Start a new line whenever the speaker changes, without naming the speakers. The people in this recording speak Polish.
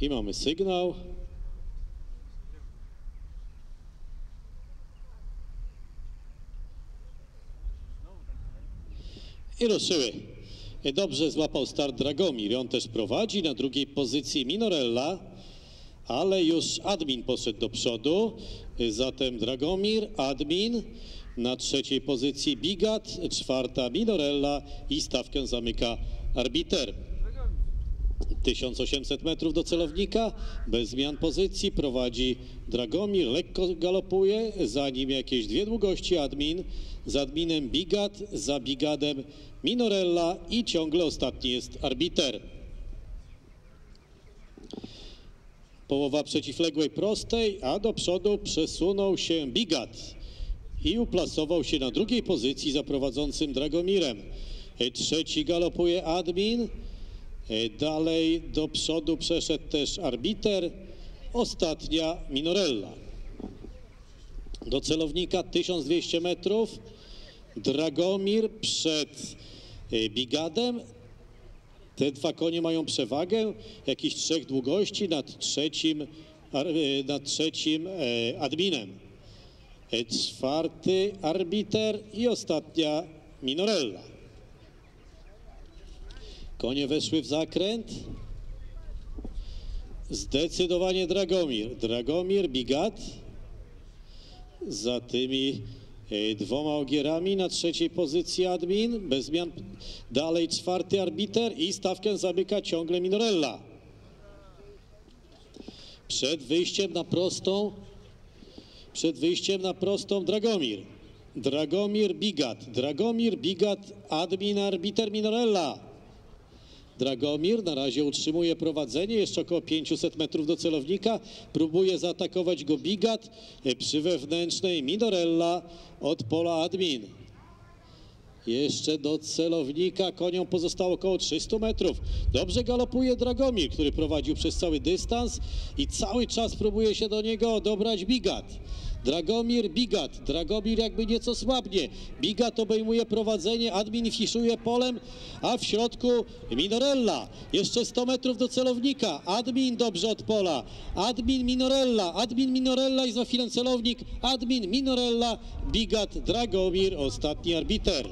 I mamy sygnał. I ruszyły. Dobrze złapał start Dragomir. On też prowadzi. Na drugiej pozycji Minorella, ale już admin poszedł do przodu. Zatem Dragomir, admin. Na trzeciej pozycji Bigat, czwarta Minorella i stawkę zamyka arbiter. 1800 metrów do celownika, bez zmian pozycji, prowadzi Dragomir, lekko galopuje, za nim jakieś dwie długości admin, za adminem Bigat, za Bigadem Minorella i ciągle ostatni jest arbiter. Połowa przeciwległej prostej, a do przodu przesunął się Bigat i uplasował się na drugiej pozycji za prowadzącym Dragomirem. Trzeci galopuje admin, Dalej do przodu przeszedł też arbiter, ostatnia Minorella. Do celownika 1200 metrów. Dragomir przed e, Bigadem. Te dwa konie mają przewagę jakichś trzech długości nad trzecim, e, nad trzecim e, adminem. E, Czwarty arbiter i ostatnia Minorella. Konie weszły w zakręt. Zdecydowanie Dragomir. Dragomir, Bigat. Za tymi e, dwoma ogierami na trzeciej pozycji admin. Bez zmian dalej czwarty arbiter i stawkę zamyka ciągle Minorella. Przed wyjściem na prostą przed wyjściem na prostą Dragomir. Dragomir, Bigat. Dragomir, Bigat, admin, arbiter Minorella. Dragomir na razie utrzymuje prowadzenie, jeszcze około 500 metrów do celownika. Próbuje zaatakować go Bigat e, przy wewnętrznej Minorella od pola admin. Jeszcze do celownika koniom pozostało około 300 metrów. Dobrze galopuje Dragomir, który prowadził przez cały dystans i cały czas próbuje się do niego dobrać Bigat. Dragomir Bigat. Dragomir jakby nieco słabnie. Bigat obejmuje prowadzenie, admin fiszuje polem, a w środku Minorella. Jeszcze 100 metrów do celownika. Admin dobrze od pola. Admin Minorella. Admin Minorella i za chwilę celownik. Admin Minorella. Bigat Dragomir, ostatni arbiter.